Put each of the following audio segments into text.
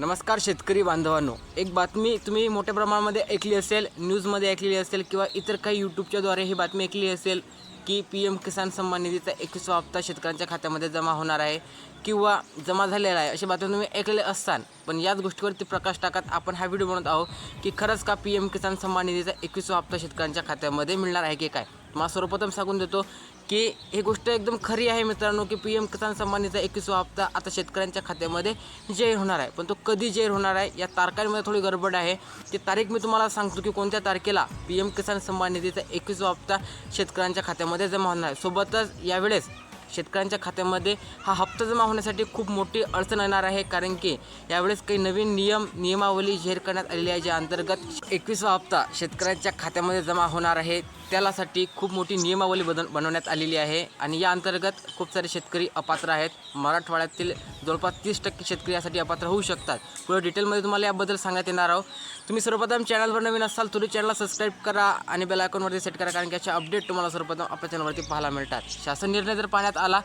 नमस्कार शेतकरी बांधवांनो. एक बातमी तुम्ही मोठ्या प्रमाणामध्ये ऐकली असेल न्यूजमध्ये ऐकलेली असेल किंवा इतर काही यूट्यूबच्याद्वारे ही बातमी ऐकली असेल की पी एम किसान सन्मान निधीचा एकवीसवा हप्ता शेतकऱ्यांच्या खात्यामध्ये जमा होणार आहे किंवा जमा झालेला आहे अशी बातमी तुम्ही ऐकले असताल पण याच गोष्टीवरती प्रकाश टाकत आपण हा व्हिडिओ बनवत आहोत की खरंच का पी एम किसान सन्मान निधीचा एकवीसवा हप्ता शेतकऱ्यांच्या खात्यामध्ये मिळणार आहे की काय? मला सर्वप्रथम सांगून देतो की ही गोष्ट एकदम खरी आहे मित्रांनो की पी एम किसान सन्मान निधीचा एकवीसवा हप्ता आता शेतकऱ्यांच्या खात्यामध्ये जाहीर होणार आहे. पण तो कधी जाहीर होणार आहे या तारखांमध्ये थोडी गडबड आहे. ती तारीख मी तुम्हाला सांगतो की कोणत्या तारखेला पी एम किसान सन्मान निधीचा एकवीसवा हप्ता शेतकऱ्यांच्या खात्यामध्ये जमा होणार आहे. सोबतच यावेळेस शेतकऱ्यांच्या खात्यामध्ये हा हप्ता जमा होण्यासाठी खूप मोठी अडचण येणार आहे कारण की यावेळेस काही नवीन नियम नियमावली जाहीर करण्यात आलेली आहे ज्या अंतर्गत एकवीसवा हप्ता शेतकऱ्यांच्या खात्यामध्ये जमा होणार आहे त्यालासाठी खूप मोठी नियमावली बदल बनवण्यात आलेली आहे आणि या अंतर्गत खूप सारे शेतकरी अपात्र आहेत. मराठवाड्यातील जवळपास तीस टक्के शेतकरी यासाठी अपात्र होऊ शकतात. पुढे डिटेलमध्ये तुम्हाला याबद्दल सांगण्यात येणार आहोत. तुम्ही सर्वप्रथम चॅनलवर नवीन असाल तुम्ही चॅनलला सबस्क्राईब करा आणि बेल आयकॉनवरती सेट करा कारण की याचे अपडेट तुम्हाला सर्वप्रथम आपल्या चॅनलवरती पाहायला मिळतात. शासन निर्णय जर पाहण्यात आला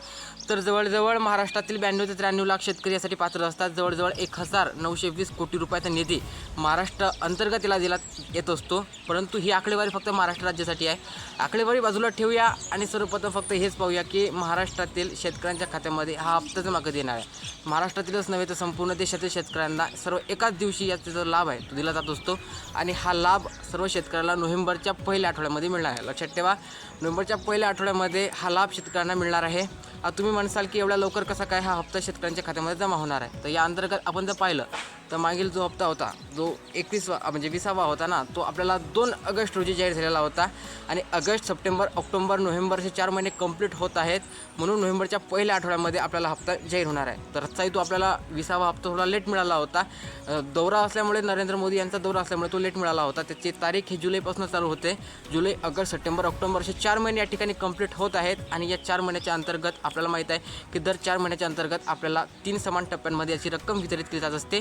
तर जवळजवळ महाराष्ट्रातील ब्याण्णव ते त्र्याण्णव लाख शेतकरी यासाठी पात्र असतात. जवळजवळ एक हजार नऊशे वीस कोटी रुपयाचा निधी महाराष्ट्र अंतर्गत याला दिला येत असतो. परंतु ही आकडेवारी फक्त महाराष्ट्र राज्यासाठी आहे. आकडेवारी बाजूला ठेवूया आणि सर्वप्रथम फक्त हेच पाहूया की महाराष्ट्रातील शेतकऱ्यांच्या खात्यामध्ये हा हप्ता जमा कधी येणार आहे? महाराष्ट्रातीलच नव्हे तर संपूर्ण देशातील शेतकऱ्यांना सर्व एकाच दिवशी याचा जो लाभ आहे तो दिला जात असतो. आणि हा लाभ सर्व शेतकऱ्याला नोव्हेंबरच्या पहिल्या आठवड्यामध्ये मिळणार आहे. लक्षात ठेवा नोव्हेंबरच्या पहिल्या आठवड्यामध्ये हा लाभ शेतकऱ्यांना मिळणार आहे. तुम्ही म्हणसाल की एवढ्या लवकर कसा काय हा हप्ता शेतकऱ्यांच्या खात्यामध्ये जमा होणार आहे? तर या अंतर्गत आपण जर पाहिलं तर मागील जो हप्ता होता जो एकवीसवा म्हणजे विसावा होता ना तो आपल्याला दोन ऑगस्ट रोजी जाहीर झालेला होता. आणि ऑगस्ट सप्टेंबर ऑक्टोबर नोव्हेंबर असे चार महिने कंप्लीट होत आहेत. म्हणून नोव्हेंबरच्या पहिल्या आठवड्यामध्ये आपल्याला हप्ता जाहीर होणार आहे. तर आजचाही तो आपल्याला विसावा हप्ता थोडा लेट मिळाला होता. दौरा असल्यामुळे नरेंद्र मोदी यांचा दौरा असल्यामुळे तो लेट मिळाला होता. त्याची तारीख ही जुलैपासून चालू होते. जुलै ऑगस्ट सप्टेंबर ऑक्टोबर असे चार महिने या ठिकाणी कंप्लीट होत आहेत. आणि या चार महिन्याच्या अंतर्गत आपल्याला माहीत आहे की दर चार महिन्याच्या अंतर्गत आपल्याला तीन समान टप्प्यांमध्ये याची रक्कम वितरित केली जात असते.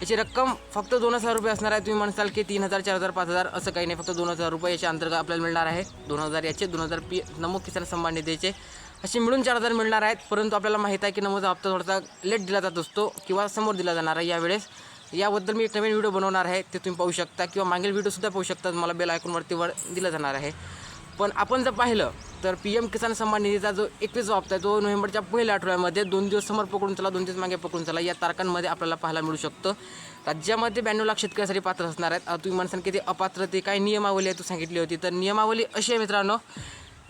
याची रक्कम फक्त दोन हजार रुपये असणार आहे. तुम्ही म्हणसाल की तीन हजार चार हजार पाच हजार असं काही नाही. फक्त दोन हजार रुपये याच्या अंतर्गत आपल्याला मिळणार आहे. दोन हजार याचे दोन हजार पी नमो किसान सन्मान निधीचे. असे मिळून चार हजार मिळणार आहेत. परंतु आपल्याला माहीत आहे की नमोचा हप्ता थोडासा लेट दिला जात असतो किंवा समोर दिला जाणार आहे यावेळेस. याबद्दल मी एक नवीन व्हिडिओ बनवणार आहे. ते तुम्ही पाहू शकता किंवा मागील व्हिडिओसुद्धा पाहू शकता. मला बेल आयकॉनवरती वर दिला जाणार आहे. पण आपण जर पाहिलं तर पी एम किसान सन्मान निधीचा जो एकवीस हप्ता आहे तो नोव्हेंबरच्या पहिल्या आठवड्यामध्ये दोन दिवस समोर पकडून चला दोन दिवस मागे पकडून चला या तारखांमध्ये आपल्याला पाहायला मिळू शकतं. राज्यामध्ये ब्याण्णव लाख शेतकऱ्यासाठी पात्र असणार आहेत. तुम्ही म्हणसान की ते काय नियमावली आहे तू सांगितली होती. तर नियमावली अशी आहे मित्रांनो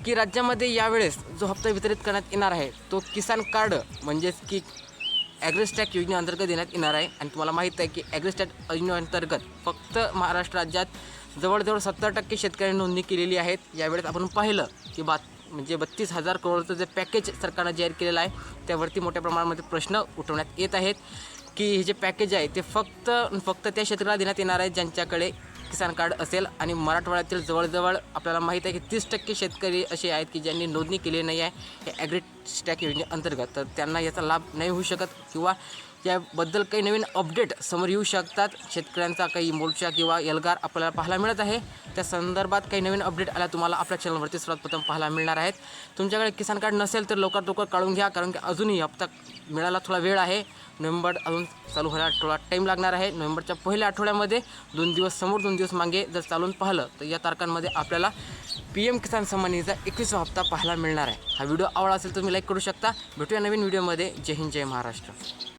की राज्यामध्ये यावेळेस जो हप्ता वितरित करण्यात येणार आहे तो किसान कार्ड म्हणजेच की ॲग्रेस्टॅक योजनेअंतर्गत देण्यात येणार आहे. आणि तुम्हाला माहीत आहे की ॲग्रेस्टॅक योजनेअंतर्गत फक्त महाराष्ट्र राज्यात जवळजवळ सत्तर टक्के शेतकऱ्यांनी नोंदणी केलेली आहेत. यावेळेस आपण पाहिलं की बात म्हणजे बत्तीस हजार करोडचं जे पॅकेज सरकारनं जाहीर केलेलं आहे त्यावरती मोठ्या प्रमाणामध्ये प्रश्न उठवण्यात येत आहेत की हे जे पॅकेज आहे ते फक्त फक्त त्या क्षेत्राला देण्यात येणार आहे ज्यांच्याकडे किसान कार्ड असेल आणि मराठवाड्यातील जवळजवळ आपल्याला माहीत आहे की तीस टक्के शेतकरी असे आहेत की ज्यांनी नोंदणी केली नाही आहे या ॲग्री स्टॅक योजनेअंतर्गत. तर त्यांना याचा लाभ नाही होऊ शकत किंवा त्याबद्दल काही नवीन अपडेट समोर येऊ शकतात. शेतकऱ्यांचा काही मोर्चा किंवा एल्गार आपल्याला पाहायला मिळत आहे. त्या संदर्भात काही नवीन अपडेट आल्या तुम्हाला आपल्या चॅनलवरती सर्वप्रथम पाहायला मिळणार आहेत. तुमच्याकडे किसान कार्ड नसेल तर लवकर लवकर काढून घ्या कारण की अजूनही हप्ता मिळायला थोडा वेळ आहे. नोव्हेंबर अजून चालू व्हायला थोडा टाईम लागणार आहे. नोव्हेंबरच्या पहिल्या आठवड्यामध्ये दोन दिवस समोर दोन दिवस मागे जर चालून पाहिलं तर या तारखांमध्ये आपल्याला पी एम किसान सन्मान निधीचा एकवीसवा हप्ता पाहायला मिळणार आहे. हा व्हिडिओ आवडला असेल तर तुम्ही लाईक करू शकता. भेटूया नवीन व्हिडिओमध्ये. जय हिंद जय महाराष्ट्र.